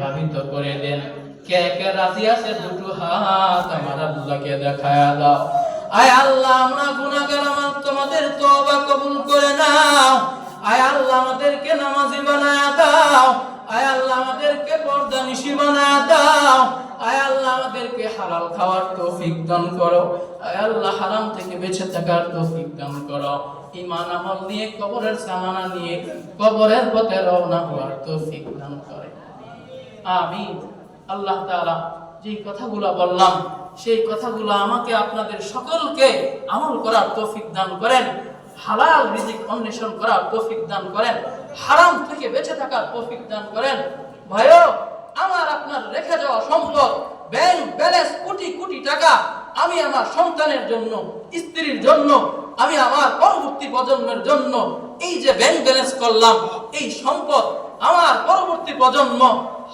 ধাবিত করে দেন। কে কে রাজি আছে? দুটো হাত আমার আল্লাহকে দেখায়া দাও। আয় আল্লাহ, আমরা গুনাহগার, আমার তোমাদের তওবা কবুল করে নাও। আয় আল্লাহ, আমাদেরকে নামাজি বানায়া দাও। আয় আল্লাহ, আমাদেরকে পর্দা নিশি বানায়া দাও। আয় আল্লাহ, আমাদেরকে হালাল খাওয়ার তৌফিক দান করো। আয় আল্লাহ, হারাম থেকে বেঁচে থাকার তৌফিক দান করো। ইমান আমল নিয়ে, কবরের সামানা নিয়ে, কবরের পথে রওনা হওয়ার তৌফিক দান করে। আমি আল্লাহ তাআলা যে কথাগুলো বললাম, সেই কথাগুলো আমাকে আপনাদের সকলকে আমল করার তৌফিক দান করেন, হালাল রিজিক অন্বেষণ করার তৌফিক দান করেন, হারাম থেকে বেঁচে থাকার তৌফিক দান করেন। ভাইও, আমার আপনার রেখে যাওয়া সম্পদ ব্যাংক ব্যালেন্স কোটি কোটি টাকা আমি আমার সন্তানের জন্য, স্ত্রীর জন্য, আমি আমার পরবর্তী প্রজন্মের জন্য, এই যে ব্যাংক ব্যালেন্স করলাম, এই সম্পদ আমার পরবর্তী প্রজন্ম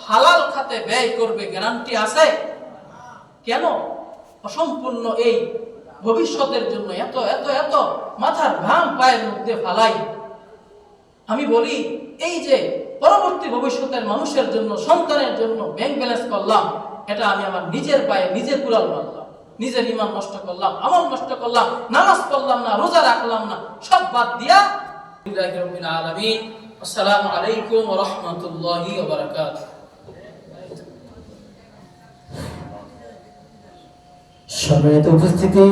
হালাল খাতে ব্যয় করবে গ্যারান্টি আছে? কেন? অসম্পূর্ণ এই ভবিষ্যতের জন্য এত এত এত মাথার ঘাম পায়ের মধ্যে ফালাই। আমি বলি, এই যে পরবর্তী ভবিষ্যতের মানুষের জন্য, সন্তানের জন্য ব্যাংক ব্যালেন্স করলাম, এটা আমি আমার নিজের পায়ে নিজে কুড়াল মারলাম। নিজের ইমান নষ্ট করলাম, আমল নষ্ট করলাম, নামাজ পড়লাম না, রোজা রাখলাম না, সব বাদ দিয়া আসসালামু আলাইকুম রাহমাতুল্লাহি সম্মানিত উপস্থিতি,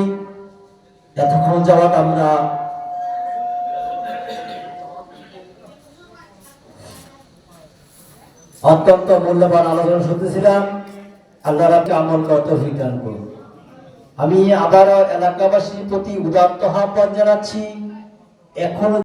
এতক্ষণ যাওয়াত আমরা অত্যন্ত মূল্যবান আলোচনা শুনতেছিলাম। আল্লাহ রাবকে আমল করতে বিধান করুন। আমি আবারও এলাকাবাসীর প্রতি উদাত্ত আহ্বান জানাচ্ছি। এখনও